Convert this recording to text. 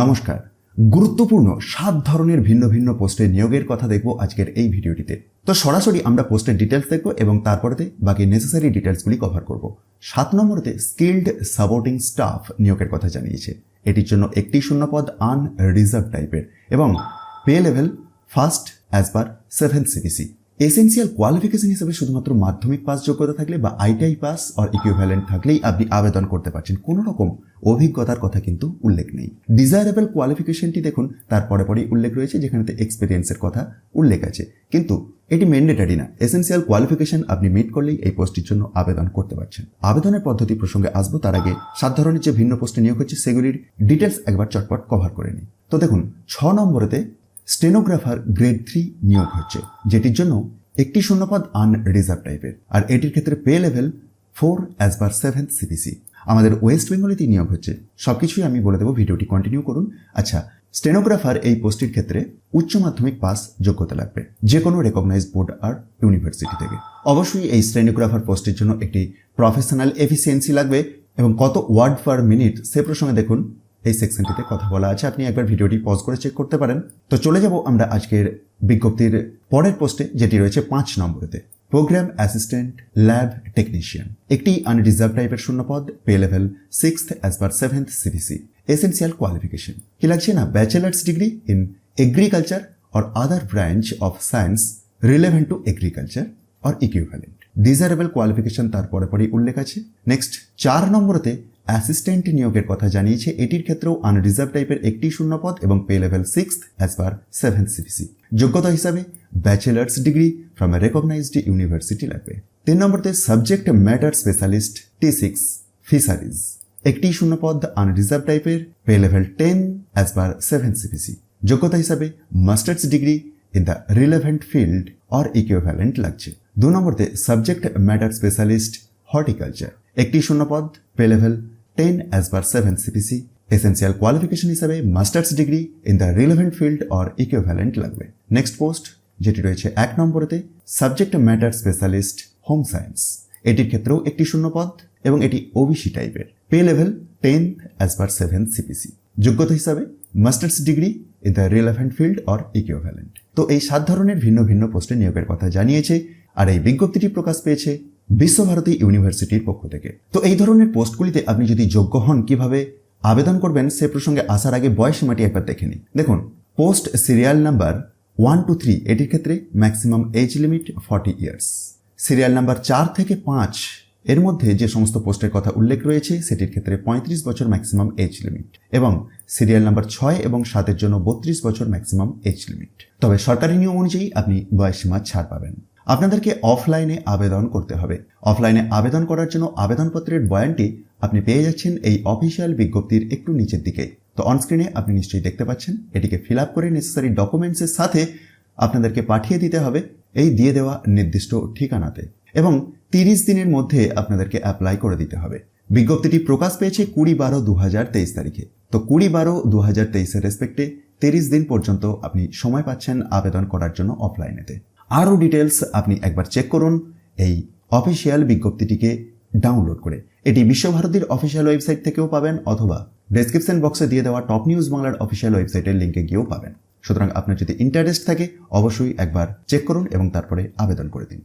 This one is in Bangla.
নমস্কার। গুরুত্বপূর্ণ সাত ধরনের ভিন্ন ভিন্ন পোস্টে নিয়োগের কথা দেখব আজকের এই ভিডিওটিতে। তো সরাসরি আমরা পোস্টের ডিটেলস দেখব এবং তারপরেতে বাকি নেসেসারি ডিটেলসগুলি কভার করব। সাত নম্বরতে স্কিল্ড সাপোর্টিং স্টাফ নিয়োগের কথা জানিয়েছে। এটির জন্য একটি শূন্যপদ আন রিজার্ভ টাইপের এবং pay level first as per seven CPC essential qualification হিসেবে শুধুমাত্র মাধ্যমিক পাস যোগ্যতা থাকলে বা আইটিআই পাস অর ইকুইভ্যালেন্ট থাকলেই আপনি আবেদন করতে পারছেন। কোনো রকম অভিজ্ঞতার কথা কিন্তু উল্লেখ নেই। ডিজায়ারেবল কোয়ালিফিকেশনটি দেখুন, তার পরে পরেই উল্লেখ রয়েছে, যেখানেতে এক্সপিরিয়েন্সের কথা উল্লেখ আছে। কিন্তু এটি ম্যান্ডেটারি না। এসেন্সিয়াল কোয়ালিফিকেশন আপনি মিট করলেই এই পোস্টটির জন্য আবেদন করতে পারছেন। আবেদনের পদ্ধতি প্রসঙ্গে আসব, তার আগে সাত ধরনের যে ভিন্ন পোস্টে নিয়োগ হচ্ছে, সেগুলির ডিটেলস একবার চটপট কভার করে নিই। তো দেখুন, ছ নম্বরেতে স্টেনোগ্রাফার গ্রেড থ্রি নিয়োগ হচ্ছে, যেটির জন্য একটি শূন্যপদ আন রিজার্ভ টাইপের আর এটির ক্ষেত্রে pay level four as per seventh CPC আমাদের ওয়েস্ট বেঙ্গলিতেই নিয়োগ হচ্ছে। সব কিছুই আমি বলে দেবো, ভিডিওটি কন্টিনিউ করুন। আচ্ছা স্টেনোগ্রাফার এই পোস্টের ক্ষেত্রে উচ্চ মাধ্যমিক পাস যোগ্যতা লাগবে যে কোনো রেকগনাইজ বোর্ড আর ইউনিভার্সিটি থেকে। অবশ্যই এই স্টেনোগ্রাফার পোস্টের জন্য একটি প্রফেশনাল এফিসিয়েন্সি লাগবে এবং কত ওয়ার্ড পার মিনিট সে প্রসঙ্গে দেখুন। এই সেকশনটিতে কথা বলা আছে। আপনি একবার ভিডিওটি পজ করে চেক করতে পারেন। তো চলে যাব আমরা আজকের বিজ্ঞপ্তির পরের পোস্টে যেটি রয়েছে পাঁচ নম্বরেতে। প্রোগ্রাম অ্যাসিস্ট্যান্ট ল্যাব টেকনিশিয়ান একটি আনরিজার্ভ টাইপের শূন্যপদ pay level sixth as per seventh CPC essential qualification কি লাগছে না? Bachelor's degree in agriculture or other branch of science relevant to agriculture or equivalent desirable qualification তার পরে পরেই উল্লেখ আছে। নেক্সট চার নম্বরতে অ্যাসিস্ট্যান্ট নিয়োগের কথা জানিয়েছে, এটির ক্ষেত্রেও আনরিজার্ভ টাইপের একটি শূন্যপদ এবং pay level six as per seven CPC যোগ্যতা হিসাবে bachelor's degree from a recognised university লাগবে। তিন নম্বরতে subject matter specialist T six fisheries একটি শূন্যপদ আনরিজার্ভ টাইপের pay level ten as per seven CPC যোগ্যতা হিসাবে master's degree in the relevant field or equivalent লাগছে। দু নম্বরতে সাবজেক্ট ম্যাটার স্পেশালিস্ট হর্টিকালচার একটি শূন্যপদ pay level ten as per seven CPC essential qualification হিসাবে master's degree in the relevant field or equivalent লাগবে নেক্সট পোস্ট যেটি রয়েছে এক নম্বরেতে subject matter specialist home science এটির ক্ষেত্রেও একটি শূন্যপদ এবং এটি ওবিসি টাইপের pay level ten as per seven CPC যোগ্যতা হিসাবে master's degree in the relevant field or equivalent তো এই সাত ধরনের ভিন্ন ভিন্ন পোস্টে নিয়োগের কথা জানিয়েছে, আর এই বিজ্ঞপ্তিটি প্রকাশ পেয়েছে বিশ্বভারতী ইউনিভার্সিটির পক্ষ থেকে। তো এই ধরনের পোস্টগুলিতে আপনি যদি যোগ্য হন, কীভাবে আবেদন করবেন সে প্রসঙ্গে আসার আগে বয়স সীমাটি একবার দেখে নিন। দেখুন, post serial number one two three, এটির ক্ষেত্রে maximum age limit forty years serial number চার থেকে পাঁচ, এর মধ্যে যে সমস্ত পোস্টের কথা উল্লেখ রয়েছে, সেটির ক্ষেত্রে পঁয়ত্রিশ বছর ম্যাক্সিমাম এজ লিমিট এবং সিরিয়াল নাম্বার ছয় এবং সাতের জন্য বত্রিশ বছর ম্যাক্সিমাম এজ লিমিট তবে সরকারি নিয়ম অনুযায়ী আপনি বয়সীমা ছাড় পাবেন। আপনাদেরকে অফলাইনে আবেদন করতে হবে। অফলাইনে আবেদন করার জন্য আবেদনপত্রের বয়ানটি আপনি পেয়ে যাচ্ছেন এই অফিসিয়াল বিজ্ঞপ্তির একটু নিচের দিকে। তো অনস্ক্রিনে আপনি নিশ্চয়ই দেখতে পাচ্ছেন, এটিকে ফিল আপ করে নেসেসারি ডকুমেন্টসের সাথে আপনাদেরকে পাঠিয়ে দিতে হবে এই দিয়ে দেওয়া নির্দিষ্ট ঠিকানাতে। এবং তিরিশ দিনের মধ্যে আপনাদেরকে অ্যাপ্লাই করে দিতে হবে। বিজ্ঞপ্তিটি প্রকাশ পেয়েছে কুড়ি বারো দু তারিখে। তো কুড়ি বারো দু হাজার তেইশের রেসপেক্টে তিরিশ দিন পর্যন্ত আপনি সময় পাচ্ছেন আবেদন করার জন্য অফলাইনেতে আরও ডিটেলস আপনি একবার চেক করুন এই অফিসিয়াল বিজ্ঞপ্তিটিকে ডাউনলোড করে। এটি বিশ্বভারতীর অফিসিয়াল ওয়েবসাইট থেকেও পাবেন অথবা ডেসক্রিপশন বক্সে দিয়ে দেওয়া টপ নিউজ বাংলার অফিসিয়াল ওয়েবসাইটের লিঙ্কে গিয়েও পাবেন। সুতরাং আপনার যদি ইন্টারেস্ট থাকে, অবশ্যই একবার চেক করুন এবং তারপরে আবেদন করে দিন।